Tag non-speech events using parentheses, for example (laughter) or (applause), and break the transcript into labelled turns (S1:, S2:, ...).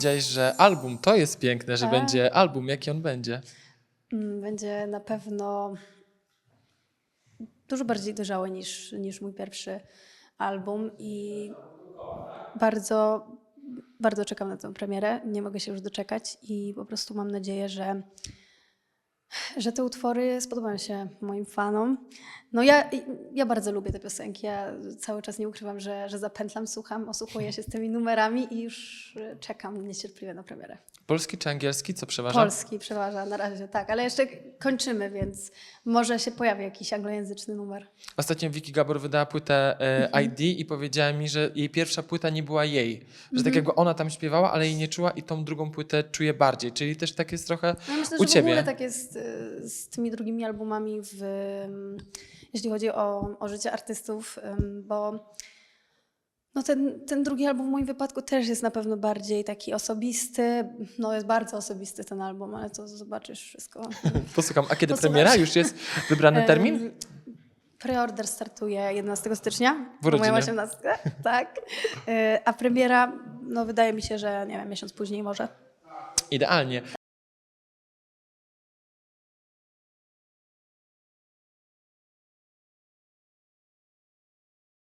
S1: powiedziałeś, że album to jest piękne, że
S2: Tak.
S1: będzie album. Jaki on będzie?
S2: Mm, Będzie na pewno dużo bardziej dojrzały niż, niż mój pierwszy album i bardzo, bardzo czekam na tę premierę. Nie mogę się już doczekać i po prostu mam nadzieję, że, że te utwory spodobają się moim fanom. No ja, ja bardzo lubię te piosenki. Ja cały czas nie ukrywam, że, że zapętlam, słucham, osłuchuję się z tymi numerami i już czekam niecierpliwie na premierę.
S1: Polski czy angielski? Co przeważa?
S2: Polski przeważa na razie, tak, ale jeszcze kończymy, więc może się pojawi jakiś anglojęzyczny numer.
S1: Ostatnio Vicky Gabor wydała płytę e,
S2: Mhm.
S1: ID i powiedziała mi, że jej pierwsza płyta nie była jej. Że
S2: Mhm.
S1: tak jakby ona tam śpiewała, ale jej nie czuła i tą drugą płytę czuje bardziej. Czyli też tak jest trochę
S2: No myślę,
S1: u
S2: że w
S1: ciebie.
S2: ogóle tak jest y, z tymi drugimi albumami, w, ym, jeśli chodzi o, o życie artystów, bo no ten, ten drugi album w moim wypadku też jest na pewno bardziej taki osobisty. No jest bardzo osobisty ten album, ale to zobaczysz wszystko. (laughs)
S1: Posłucham, a kiedy (laughs)
S2: Posłuchasz.
S1: premiera? Już jest wybrany termin?
S2: Preorder startuje 11 stycznia.
S1: W.
S2: Moja 18, (laughs) tak. Y, A premiera, no wydaje mi się, że nie wiem, miesiąc później może.
S1: Idealnie.